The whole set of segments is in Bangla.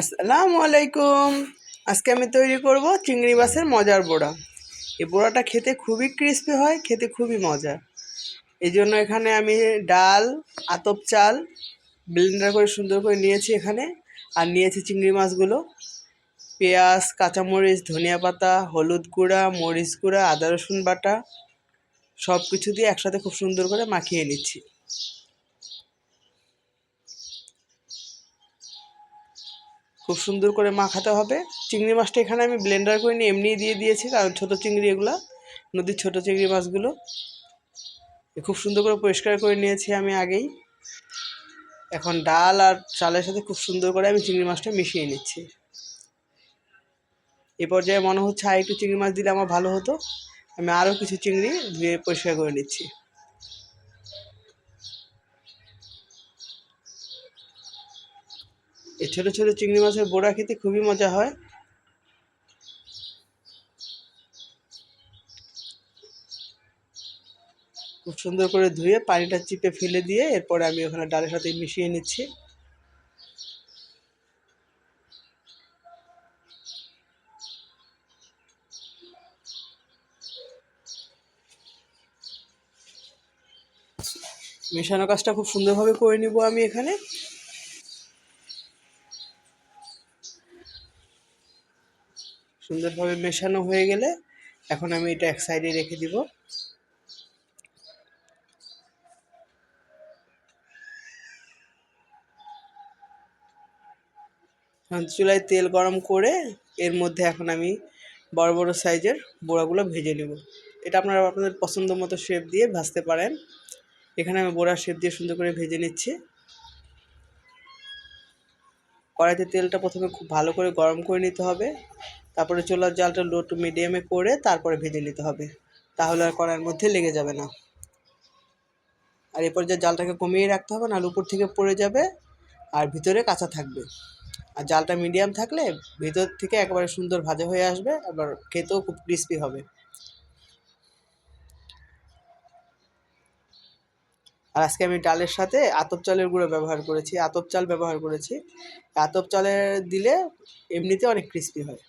আসসালামু আলাইকুম। আজকে আমি তৈরি করব চিংড়ি মাছের মজার বড়া। এই বড়াটা খেতে খুবই ক্রিস্পি হয়, খেতে খুবই মজা এই জন্য এখানে আমি ডাল, আতপ চাল ব্লেন্ডার করে সুন্দর করে নিয়েছি এখানে। আর নিয়েছি চিংড়ি মাছগুলো। পেঁয়াজ, কাঁচামরিচ, ধনিয়া পাতা, হলুদ গুঁড়া, মরিচ গুঁড়া, আদা রসুন বাটা সব কিছু দিয়ে একসাথে খুব সুন্দর করে মাখিয়ে নিচ্ছি। খুব সুন্দর করে মাখাতে হবে। চিংড়ি মাছটা এখানে আমি ব্লেন্ডার করে নিয়ে এমনিই দিয়ে দিয়েছি, কারণ ছোটো চিংড়ি এগুলো, নদীর ছোটো চিংড়ি মাছগুলো। খুব সুন্দর করে পরিষ্কার করে নিয়েছি আমি আগেই। এখন ডাল আর চালের সাথে খুব সুন্দর করে আমি চিংড়ি মাছটা মিশিয়ে নিচ্ছি। এ পর্যায়ে মনে হচ্ছে আর একটু চিংড়ি মাছ দিলে আমার ভালো হতো। আমি আরও কিছু চিংড়ি ধুয়ে পরিষ্কার করে নিচ্ছি। এই ছোটো ছোটো চিংড়ি মাছের বোড়া খেতে খুবই মজা হয়। খুব সুন্দর করে ধুয়ে পানিটা চিপে ফেলে দিয়ে এরপরে আমি ওখানে ডালের সাথে মিশিয়ে নিচ্ছি। মেশানো কাজটা খুব সুন্দরভাবে করে নিব আমি এখানে। সুন্দরভাবে মেশানো হয়ে গেলে এখন আমি এটা এক সাইডে রেখে দিব। চুলায় তেল গরম করে এর মধ্যে এখন আমি বড় বড় সাইজের বোড়াগুলো ভেজে নেব। এটা আপনারা আপনাদের পছন্দ মতো শেপ দিয়ে ভাজতে পারেন। এখানে আমি বোড়া শেপ দিয়ে সুন্দর করে ভেজে নিচ্ছি। কড়াইতে তেলটা প্রথমে খুব ভালো করে গরম করে নিতে হবে। তারপরে চুলার জালটা লো টু মিডিয়ামে করে তারপরে ভেজে নিতে হবে। তাহলে আর কড়াইয়ের মধ্যে লেগে যাবে না। আর এরপর যে জালটাকে কমিয়ে রাখতে হবে না উপর থেকে পড়ে যাবে আর ভিতরে কাঁচা থাকবে। আর জালটা মিডিয়াম থাকলে ভিতর থেকে একেবারে সুন্দর ভাজা হয়ে আসবে, আবার খেতেও খুব ক্রিস্পি হবে। আর আজকে আমি ডালের সাথে আতপ চালের গুঁড়ো ব্যবহার করেছি, আতপ চাল ব্যবহার করেছি। আতপ চালের দিলে এমনিতে অনেক ক্রিস্পি হয়।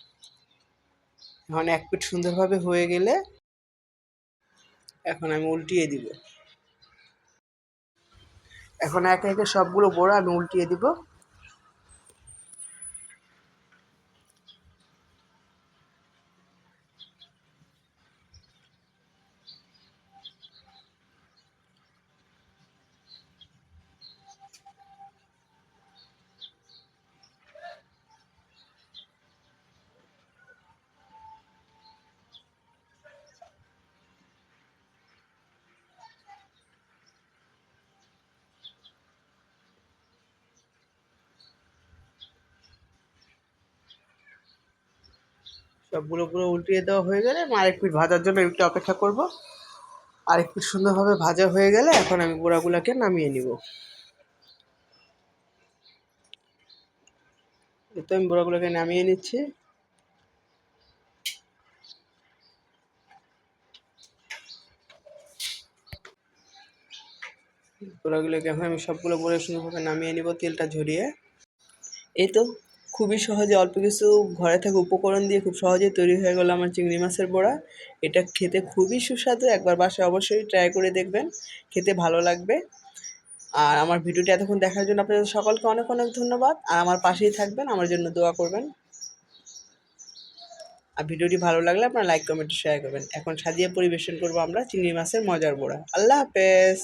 এখন এক পিঠ সুন্দরভাবে হয়ে গেলে এখন আমি উল্টিয়ে দিব। এখন একে একে সবগুলো বড়া আমি উল্টিয়ে দিব। সবগুলো পুরো উল্টিয়ে দেওয়া হয়ে গেলে আমি আরেক পিঠ ভাজার জন্য একটু অপেক্ষা করব। আরেক পিঠ সুন্দরভাবে ভাজা হয়ে গেলে এখন আমি গোড়াগুলোকে নামিয়ে নিব। তো আমি বড়াগুলোকে নামিয়ে নিচ্ছি। বড়াগুলোকে এখন আমি সবগুলো বড়ে সুন্দরভাবে নামিয়ে নিব তেলটা ঝরিয়ে। এই তো খুবই সহজে অল্প কিছু ঘরে থাকা উপকরণ দিয়ে খুব সহজেই তৈরি হয়ে গেল আমার চিংড়ি মাছের বড়া। এটা খেতে খুবই সুস্বাদু, একবার বাসায় অবশ্যই ট্রাই করে দেখবেন, খেতে ভালো লাগবে। আর আমার ভিডিওটি এতক্ষণ দেখার জন্য আপনাদের সকলকে অনেক অনেক ধন্যবাদ। আর আমার পাশেই থাকবেন, আমার জন্য দোয়া করবেন। আর ভিডিওটি ভালো লাগলে আপনারা লাইক কমেন্ট শেয়ার করবেন। এখন সাজিয়ে পরিবেশন করব আমরা চিংড়ি মাছের মজার বড়া। আল্লাহ হাফেজ!